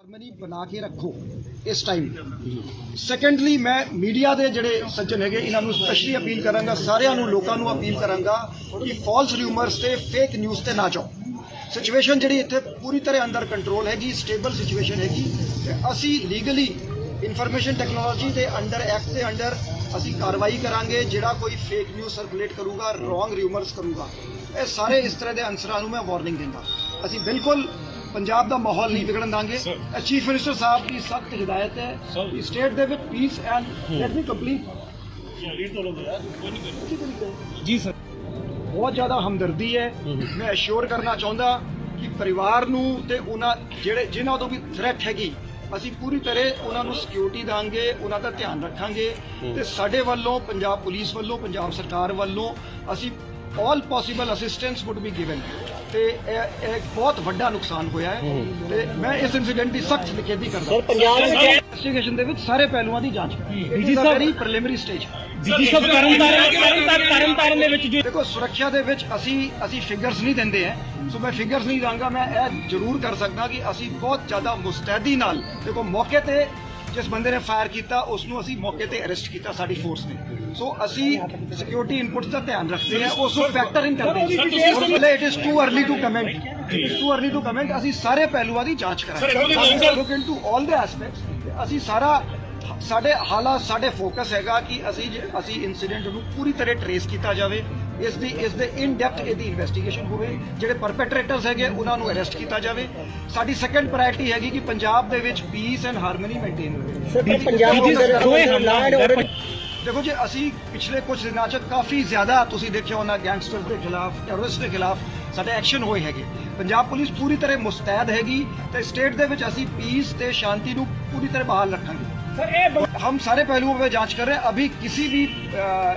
Harmony ਬਣਾ ਕੇ ਰੱਖੋ ਇਸ ਟਾਈਮ ਸੈਕੰਡਲੀ ਮੈਂ ਮੀਡੀਆ ਦੇ ਜਿਹੜੇ ਸੱਜਣ ਹੈਗੇ, ਇਹਨਾਂ ਨੂੰ ਸਪੈਸ਼ਲੀ ਅਪੀਲ ਕਰਾਂਗਾ, ਸਾਰਿਆਂ ਨੂੰ, ਲੋਕਾਂ ਨੂੰ ਅਪੀਲ ਕਰਾਂਗਾ ਕਿ ਫਾਲਸ ਰਿਊਮਰਸ ਤੇ ਫੇਕ ਨਿਊਜ਼ ਤੇ ਨਾ ਜਾਓ। ਸਿਚੁਏਸ਼ਨ ਜਿਹੜੀ ਇੱਥੇ ਪੂਰੀ ਤਰ੍ਹਾਂ ਅੰਡਰ ਕੰਟਰੋਲ ਹੈਗੀ ਸਟੇਬਲ ਸਿਚੁਏਸ਼ਨ ਹੈਗੀ। ਤੇ ਅਸੀਂ ਲੀਗਲੀ ਇਨਫੋਰਮੇਸ਼ਨ ਟੈਕਨੋਲੋਜੀ ਦੇ ਅੰਡਰ ਐਕਟ ਦੇ ਅੰਡਰ ਅਸੀਂ ਕਾਰਵਾਈ ਕਰਾਂਗੇ, ਜਿਹੜਾ ਕੋਈ ਫੇਕ ਨਿਊਜ਼ ਸਰਕੂਲੇਟ ਕਰੂਗਾ ਰੋਂਗ ਰਿਊਮਰਸ ਕਰੂਗਾ। ਇਹ ਸਾਰੇ ਇਸ ਤਰ੍ਹਾਂ ਦੇ ਅਨਸਰਾਂ ਨੂੰ ਮੈਂ ਵਾਰਨਿੰਗ ਦਿੰਦਾ। ਅਸੀਂ ਬਿਲਕੁਲ ਪੰਜਾਬ ਦਾ ਮਾਹੌਲ ਨਹੀਂ ਵਿਗੜਨ ਦਾਂਗੇ। ਚੀਫ ਮਿਨਿਸਟਰ ਸਾਹਿਬ ਦੀ ਸਖਤ ਹਦਾਇਤ ਹੈ ਕਿ ਸਟੇਟ ਦੇ ਵਿੱਚ peace and let me complete ਜੀ ਸਰ ਬਹੁਤ ਜ਼ਿਆਦਾ ਹਮਦਰਦੀ ਹੈ। ਮੈਂ ਅਸ਼ੋਰ ਕਰਨਾ ਚਾਹੁੰਦਾ ਕਿ ਪਰਿਵਾਰ ਨੂੰ ਤੇ ਉਹਨਾਂ ਜਿਹੜੇ ਜਿਨ੍ਹਾਂ ਤੋਂ ਵੀ ਥ੍ਰੈਟ ਹੈਗੀ ਅਸੀਂ ਪੂਰੀ ਤਰ੍ਹਾਂ ਉਹਨਾਂ ਨੂੰ ਸਿਕਿਉਰਿਟੀ ਦਾਂਗੇ ਉਹਨਾਂ ਦਾ ਧਿਆਨ ਰੱਖਾਂਗੇ। ਤੇ ਸਾਡੇ ਵੱਲੋਂ ਪੰਜਾਬ ਪੁਲਿਸ ਵੱਲੋਂ ਪੰਜਾਬ ਸਰਕਾਰ ਵੱਲੋਂ ਅਸੀਂ all possible assistance would be given ਤੇ ਇਹ ਇਹ ਬਹੁਤ ਵੱਡਾ ਨੁਕਸਾਨ ਹੋਇਆ ਹੈ ਤੇ ਮੈਂ ਇਸ ਇਨਸੀਡੈਂਟ ਦੀ ਸਖਤ ਨਿਖੇਧੀ ਕਰਦਾ ਸਰ ਪੰਜਾਬ ਇਨਵੈਸਟੀਗੇਸ਼ਨ ਦੇ ਵਿੱਚ ਸਾਰੇ ਪਹਿਲੂਆਂ ਦੀ ਜਾਂਚ ਕਰਾਂਗੇ ਜੀ ਸਾਹਿਬ- ਵੈਰੀ ਪ੍ਰੀਲਿਮਿਨਰੀ ਸਟੇਜ ਜੀ ਸਭ ਤਰਨ ਤਾਰਨ ਤਰਨ ਤਾਰਨ ਦੇ ਵਿੱਚ ਜੋ ਦੇਖੋ ਸੁਰੱਖਿਆ ਦੇ ਵਿੱਚ ਅਸੀਂ ਅਸੀਂ ਫਿਗਰਸ ਨਹੀਂ ਦਿੰਦੇ ਹੈ। ਸੋ ਮੈਂ ਫਿਗਰਸ ਨਹੀਂ ਦਾਂਗਾ ਮੈਂ ਇਹ ਜ਼ਰੂਰ ਕਰ ਸਕਦਾ ਕਿ ਅਸੀਂ ਬਹੁਤ ਜ਼ਿਆਦਾ ਮੁਸਤੈਦੀ ਨਾਲ ਦੇਖੋ ਮੌਕੇ ਤੇ ਜਿਸ ਬੰਦੇ ਨੇ ਫਾਇਰ ਕੀਤਾ ਉਸ ਨੂੰ ਅਸੀਂ ਮੌਕੇ ਤੇ ਅਰੈਸਟ ਕੀਤਾ ਸਾਡੀ ਫੋਰਸ ਨੇ। ਸੋ ਅਸੀਂ ਸਿਕਿਉਰਿਟੀ ਇਨਪੁਟਸ ਦਾ ਧਿਆਨ ਰੱਖਦੇ ਹਾਂ ਉਸ ਨੂੰ ਫੈਕਟਰ ਇਨ ਕਰਦੇ ਹਾਂ। It is too early to comment it too early to comment ਅਸੀਂ ਸਾਰੇ ਪਹਿਲੂਆਂ ਦੀ ਜਾਂਚ ਕਰਾਂਗੇ। Look into all the aspects ਅਸੀਂ ਸਾਰਾ ਸਾਡੇ ਹਾਲਾ ਸਾਡੇ ਫੋਕਸ ਹੈਗਾ ਕਿ ਅਸੀਂ ਅਸੀਂ ਇਨਸੀਡੈਂਟ ਨੂੰ ਪੂਰੀ ਤਰ੍ਹਾਂ ਟਰੇਸ ਕੀਤਾ ਜਾਵੇ ਇਸ ਦੀ ਇਸ ਦੇ ਇਨ ਡੈਪਥ ਇਹਦੀ ਇਨਵੈਸਟੀਗੇਸ਼ਨ ਹੋਵੇ ਜਿਹੜੇ ਪਰਪੈਟਰੇਟਰਸ ਹੈਗੇ ਉਹਨਾਂ ਨੂੰ ਅਰੈਸਟ ਕੀਤਾ ਜਾਵੇ। ਸਾਡੀ ਸੈਕੰਡ ਪ੍ਰਾਇੋਰਟੀ ਹੈਗੀ ਕਿ ਪੰਜਾਬ ਦੇ ਵਿੱਚ ਪੀਸ ਐਂਡ ਹਾਰਮਨੀ ਮੇਨਟੇਨ ਹੋਵੇ। ਦੇਖੋ ਜੀ ਅਸੀਂ ਪਿਛਲੇ ਕੁਝ ਦਿਨਾਂ 'ਚ ਕਾਫੀ ਜ਼ਿਆਦਾ ਤੁਸੀਂ ਦੇਖਿਆ ਉਹਨਾਂ ਗੈਂਗਸਟਰਸ ਦੇ ਖਿਲਾਫ ਟੈਰਰਿਸਟ ਦੇ ਖਿਲਾਫ ਸਾਡੇ ਐਕਸ਼ਨ ਹੋਏ ਹੈਗੇ। ਪੰਜਾਬ ਪੁਲਿਸ ਪੂਰੀ ਤਰ੍ਹਾਂ ਮੁਸਤੈਦ ਹੈਗੀ ਤੇ ਸਟੇਟ ਦੇ ਵਿੱਚ ਅਸੀਂ ਪੀਸ ਤੇ ਸ਼ਾਂਤੀ ਨੂੰ ਪੂਰੀ ਤਰ੍ਹਾਂ ਬਹਾਲ ਰੱਖਾਂਗੇ। ਸਰ ਇਹ हम सारे पहलुओं पे जांच कर रहे हैं अभी किसी भी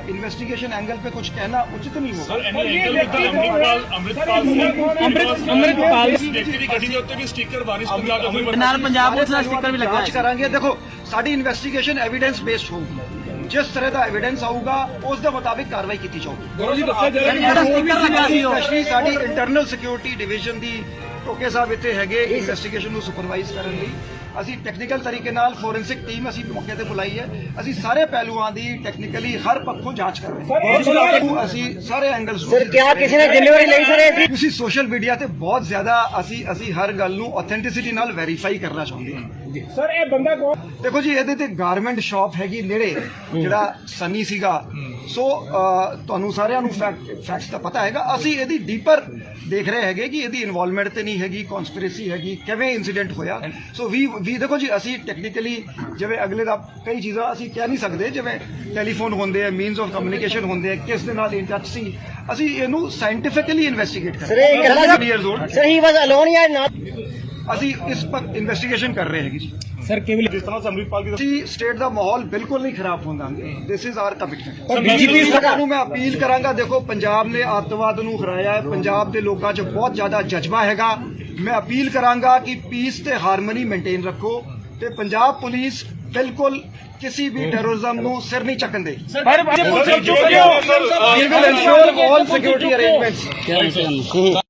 इन्वेस्टिगेशन एंगल पे कुछ कहना उचित नहीं होगा ਸਰ ਐਨੀ ਐਂਗਲ ਵਿੱਚ ਅੰਮ੍ਰਿਤਪਾਲ ਅੰਮ੍ਰਿਤਪਾਲ ਸਿੰਘ ਅੰਮ੍ਰਿਤ ਅੰਮ੍ਰਿਤਪਾਲ ਵਿਅਕਤੀ ਦੀ ਗੱਡੀ ਦੇ ਉੱਤੇ ਵੀ ਸਟicker ਵਾਰਿਸ ਪੰਜਾਬ ਦੇ ਹੋਈ ਨਾਲ ਪੰਜਾਬ ਪੁਲਿਸ ਦਾ ਸਟicker ਵੀ ਲੱਗਾ ਜਾਂਚ ਕਰਾਂਗੇ ਦੇਖੋ ਸਾਡੀ ਇਨਵੈਸਟੀਗੇਸ਼ਨ ਐਵੀਡੈਂਸ ਬੇਸਡ ਹੋਊਗੀ ਜਿਸ ਤਰ੍ਹਾਂ ਦਾ ਐਵੀਡੈਂਸ ਆਊਗਾ ਉਸ ਦੇ ਮੁਤਾਬਿਕ ਕਾਰਵਾਈ ਕੀਤੀ ਜਾਊਗੀ ਗੁਰੂ ਜੀ ਦੱਸਿਆ ਜਾ ਜਿਹੜਾ ਸਟicker ਲੱਗਾ ਸੀ ਉਹ ਸਪੈਸ਼ਲੀ ਸਾਡੀ ਇੰਟਰਨਲ ਸਿਕਿਉਰਿਟੀ ਡਿਵੀਜ਼ਨ ਦੀ ਟੋਕੇ ਸਾਹਿਬ ਇੱਥੇ ਹੈਗੇ ਇਨਵੈਸਟੀਗੇਸ਼ਨ ਨੂੰ ਸੁਪਰਵਾਈਜ਼ ਕਰਨ ਲਈ ਅਸੀਂ ਟੈਕਨੀਕਲ ਤਰੀਕੇ ਨਾਲ ਫੋਰੈਂਸਿਕ ਟੀਮ ਅਸੀਂ ਮੌਕੇ ਤੇ ਬੁਲਾਈ ਹੈ। ਅਸੀਂ ਸਾਰੇ ਪਹਿਲੂਆਂ ਦੀ ਟੈਕਨੀਕਲੀ ਹਰ ਪੱਖੋਂ ਜਾਂਚ ਕਰ ਰਹੇ ਹਾਂ। ਅਸੀਂ ਸਾਰੇ ਐਂਗਲਸ ਸਰ ਕਿਆ ਕਿਸੇ ਨੇ ਜ਼ਿੰਮੇਵਾਰੀ ਲਈ ਸਰ ਇਹ? ਤੁਸੀਂ ਸੋਸ਼ਲ ਮੀਡੀਆ ਤੇ ਬਹੁਤ ਜ਼ਿਆਦਾ ਅਸੀਂ ਅਸੀਂ ਹਰ ਗੱਲ ਨੂੰ ਆਥੈਂਟਿਸਿਟੀ ਨਾਲ ਵੈਰੀਫਾਈ ਕਰਨਾ ਚਾਹੁੰਦੇ ਹਾਂ। ਸਰ ਇਹ ਬੰਦਾ ਕੌਣ? ਦੇਖੋ ਜੀ ਇਹਦੇ ਤੇ ਗਾਰਮੈਂਟ ਸ਼ਾਪ ਹੈਗੀ ਨੇੜੇ ਜਿਹੜਾ ਸਨੀ ਸੀਗਾ। ਸੋ ਤੁਹਾਨੂੰ ਸਾਰਿਆਂ ਨੂੰ ਫੈਕਟਸ ਦਾ ਪਤਾ ਹੈਗਾ। ਅਸੀਂ ਇਹਦੀ ਡੀਪਰ ਦੇਖ ਰਹੇ ਹੈਗੇ ਕਿ ਇਹਦੀ ਇਨਵੋਲਵਮੈਂਟ ਤੇ ਨਹੀਂ ਹੈਗੀ ਕਨਸਪੀਰੇਸੀ ਹੈਗੀ ਕਿਵੇਂ ਇਨਸੀਡੈਂਟ ਹੋਇਆ। ਸੋ ਵੀ ਵੀ ਦੇਖੋ ਜੀ ਅਸੀਂ ਟੈਕਨੀਕਲੀ ਜਿਵੇਂ ਅਗਲੇ ਦਾ ਕਈ ਚੀਜ਼ਾਂ ਅਸੀਂ ਕਹਿ ਨਹੀਂ ਸਕਦੇ ਜਿਵੇਂ ਟੈਲੀਫੋਨ ਹੁੰਦੇ ਆ ਮੀਨਸ ਆਫ ਕਮਿਊਨੀਕੇਸ਼ਨ ਹੁੰਦੇ ਆ ਕਿਸ ਦੇ ਨਾਲ ਇਨ ਟੱਚ ਸੀ ਅਸੀਂ ਇਹਨੂੰ ਸਾਇੰਟੀਫਿਕਲੀ ਇਨਵੈਸਟੀਗੇਟ ਕਰ old sir he was alone ਜਾਂ ਨਾ ਅਸੀਂ ਇਸ ਪਰ ਇਨਵੈਸਟੀਗੇਸ਼ਨ ਕਰ ਰਹੇ ਹੈਗੇ ਜੀ। ਸਰ ਕੇਵਲ ਜਿਸ ਤਰ੍ਹਾਂ ਅੰਮ੍ਰਿਤਪਾਲ ਦੀ ਅਸੀਂ ਸਟੇਟ ਦਾ ਮਾਹੌਲ ਬਿਲਕੁਲ ਨਹੀਂ ਖਰਾਬ ਹੋਣ ਦਾਂਗੇ। ਦਿਸ ਇਜ਼ ਆਰ ਕਮਿਟਮੈਂਟ ਪਰ ਬੀਜੇਪੀ ਸਰਕਾਰ ਨੂੰ ਮੈਂ ਅਪੀਲ ਕਰਾਂਗਾ ਦੇਖੋ ਪੰਜਾਬ ਨੇ ਅੱਤਵਾਦ ਨੂੰ ਹਰਾਇਆ ਹੈ। ਪੰਜਾਬ ਦੇ ਲੋਕਾਂ 'ਚ ਬਹੁਤ ਜ਼ਿਆਦਾ ਜਜ਼ਬਾ ਹੈਗਾ। ਮੈਂ ਅਪੀਲ ਕਰਾਂਗਾ ਕਿ ਪੀਸ ਤੇ ਹਾਰਮਨੀ ਮੇਨਟੇਨ ਰੱਖੋ ਤੇ ਪੰਜਾਬ ਪੁਲਿਸ ਬਿਲਕੁਲ ਕਿਸੇ ਵੀ ਟੈਰਰਿਜ਼ਮ ਨੂੰ ਸਿਰ ਨਹੀਂ ਚੱਕਣ ਦੇ ਪਰ We will ensure all security arrangements